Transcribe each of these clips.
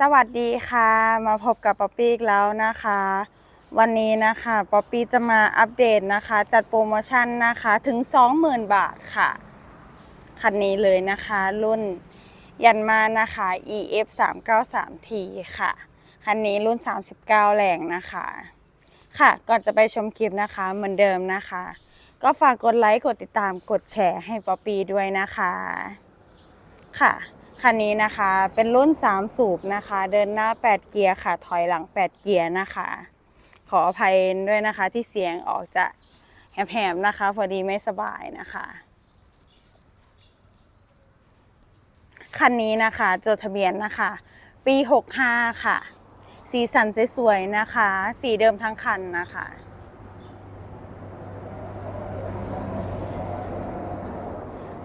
สวัสดีค่ะ มาพบกับป๊อปปี้อีกแล้วนะคะ วันนี้นะคะป๊อปปี้จะมาอัปเดตนะคะ จัดโปรโมชั่นนะคะถึง 20,000 บาทค่ะ คันนี้เลยนะคะ รุ่นยันมานะคะ EF 3 9 3 T ค่ะ คันนี้รุ่น 39 แรงนะคะ ค่ะก่อนจะไปชมคลิปนะคะเหมือนเดิมนะคะ ก็ฝากกดไลค์กดติดตามกดแชร์ให้ป๊อปปี้ด้วยนะคะ ค่ะ คันนี้นะคะเป็นรุ่น 3 สูบนะคะ เดินหน้า 8 เกียร์ค่ะ ถอยหลัง 8 เกียร์นะคะ ขออภัยด้วยนะคะที่เสียงออกจะแหบๆนะคะ พอดีไม่สบายนะคะคันนี้นะคะจดทะเบียนนะคะ ปี 65 ค่ะ สีสันสวยๆนะคะ สีเดิมทั้งคันนะคะ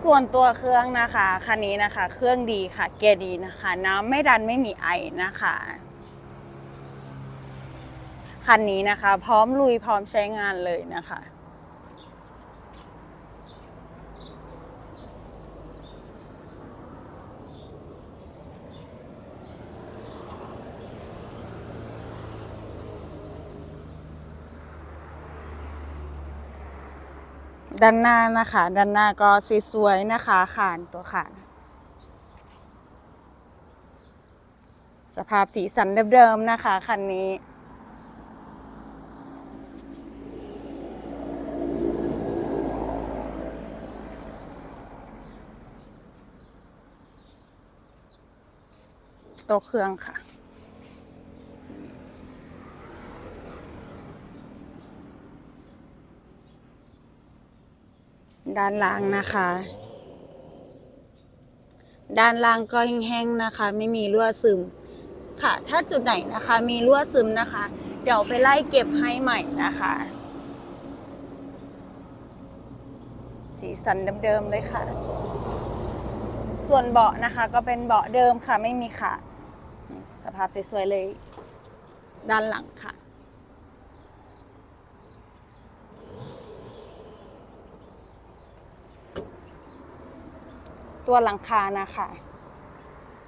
ส่วนตัวเครื่องนะคะคันนี้นะคะ เครื่องดีค่ะ เกียร์ดีนะคะ น้ำไม่ดันไม่มีไอนะคะคันนี้นะคะ พร้อมลุยพร้อมใช้งานเลยนะคะ ด้านหน้านะคะ ด้านหน้าก็สีสวยนะคะขานตัวขานสภาพสีสันเดิมๆนะคะคันนี้ ตัวเครื่องค่ะ ด้านล่างนะคะ ด้านล่างก็แห้งๆนะคะ ไม่มีรั่วซึม ค่ะ ถ้าจุดไหนนะคะ มีรั่วซึมนะคะ เดี๋ยวไปไล่เก็บให้ใหม่นะคะ สีสันเดิมๆเลยค่ะ ส่วนเบาะนะคะ ก็เป็นเบาะเดิมค่ะ ไม่มีขาดสภาพสวยๆเลย ด้านหลังค่ะ ตัวหลังคานะคะ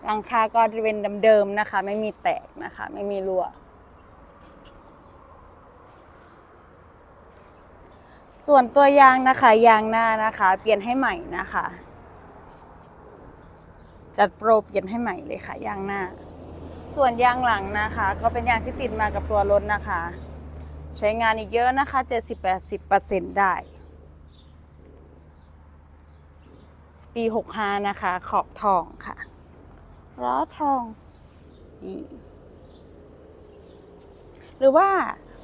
หลังคาก็จะเป็นเดิมๆนะคะ ไม่มีแตกนะคะ ไม่มีรั่ว ส่วนตัวยางนะคะ ยางหน้านะคะ เปลี่ยนให้ใหม่นะคะ จัดโปรเปลี่ยนให้ใหม่เลยค่ะยางหน้า ส่วนยางหลังนะคะ ก็เป็นยางที่ติดมากับตัวรถนะคะ ใช้งานอีกเยอะนะคะ 70-80%ได้ ปี 65 นะคะ ขอบทองค่ะล้อทองนี่หรือว่า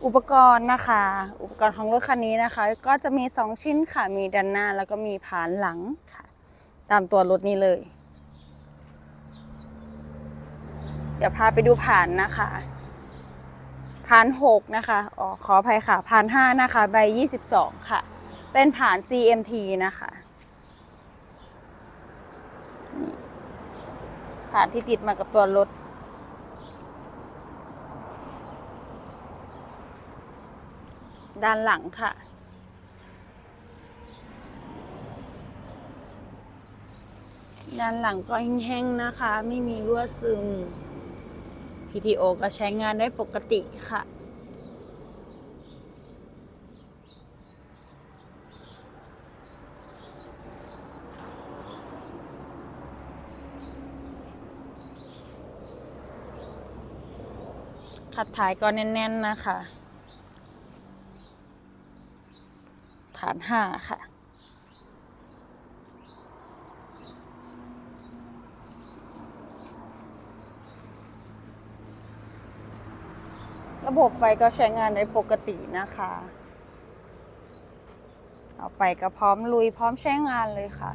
อุปกรณ์นะคะ อุปกรณ์ของรถคันนี้นะคะ ก็จะมี 2 ชิ้นค่ะ มีด้านหน้าแล้วก็มีผานหลังค่ะ ตามตัวรถนี้เลย เดี๋ยวพาไปดูผ่านนะคะผ่าน6นะคะอ๋อขออภัยค่ะผ่าน5นะคะ ใบ 22 ค่ะ เป็นผ่าน CMT นะคะานที่ติดมากับตัวรถ ด้านหลังค่ะ ด้านหลังก็แห้งๆนะคะ ไม่มีรั่วซึม PTO ก็ใช้งานได้ปกติค่ะ ขัดท้ายก็แน่น ๆ นะคะ ฐานห้าค่ะ ระบบไฟก็ใช้งานได้ปกตินะคะ เอาไปก็พร้อมลุยพร้อมใช้งานเลยค่ะ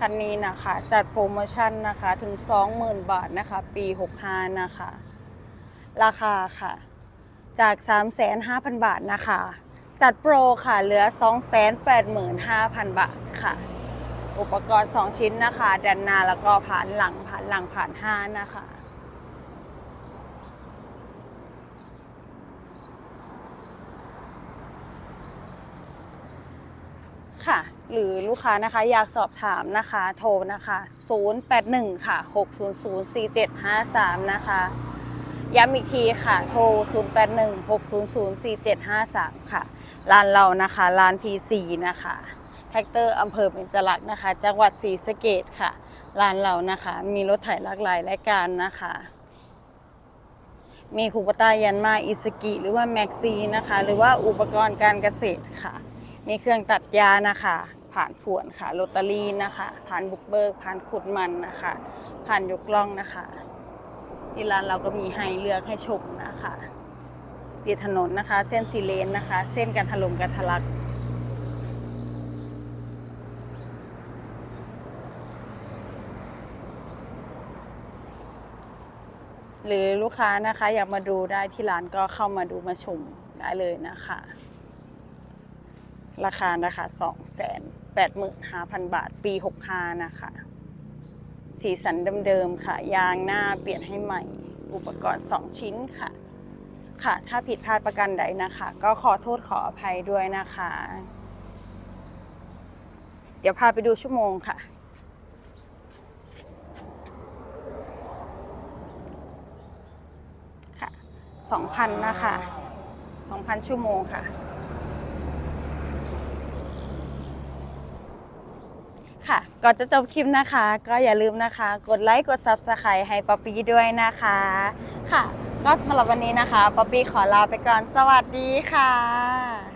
คันนี้นะคะจัดโปรโมชั่นนะคะถึง 20,000 บาทนะคะ ปี 65 นะคะ ราคาค่ะ จาก 3,500 0 บาทนะคะ จัดโปรค่ะเหลือ 285,000 บาทค่ะ อุปกรณ์ 2 ชิ้นนะคะด้านหน้าแล้วก็ผ่านหลังผ่านหลังผ่าน5นะคะค่ะ หรือลูกค้านะคะอยากสอบถามนะคะโทรนะคะ 081 ค่ะ 600 4753 นะคะ ย้ำอีกทีค่ะ โทร 081 600 4753 ค่ะ ร้านเรานะคะ ร้าน PC นะคะ แท็กเตอร์อำเภอเบญจลักษณ์นะคะ จังหวัดศรีสะเกดค่ะ ร้านเรานะคะ มีรถไถหลากหลายรายการนะคะ มีคูปตายันมาอิสกิ หรือว่าแม็กซีนะคะ หรือว่าอุปกรณ์การเกษตรค่ะ มีเครื่องตัดหญ้านะคะ ผ่านผวนค่ะโรตารีนะคะ ผ่านบุกเบิกผ่านขุดมันนะคะ ผ่านยกล่องนะคะที่ร้านเราก็มีให้เลือกให้ชมนะคะติดถนนนะคะ เส้นสีเลนนะคะ เส้นการถล่มการทะลักหรือลูกค้านะคะอยากมาดูได้ที่ร้านก็เข้ามาดูมาชมได้เลยนะคะ ราคานะคะ 2 8 5 0 0 0 บาท ปี 65 นะคะ สีสันเดิมๆค่ะ ยางหน้าเปลี่ยนให้ใหม่ อุปกรณ์ 2 ชิ้นค่ะ ค่ะ ถ้าผิดพลาดประกันใดนะคะ ก็ขอโทษขออภัยด้วยนะคะ เดี๋ยวพาไปดูชั่วโมงค่ะค่ะ 2,000 นะคะ 2,000 ชั่วโมงค่ะ ค่ะ ก่อนจะจบคลิปนะคะ ก็อย่าลืมนะคะ กดไลค์กด Subscribe ให้ป๊อปปี้ด้วยนะคะ ค่ะ ก็สำหรับวันนี้นะคะป๊อปปี้ขอลาไปก่อนสวัสดีค่ะ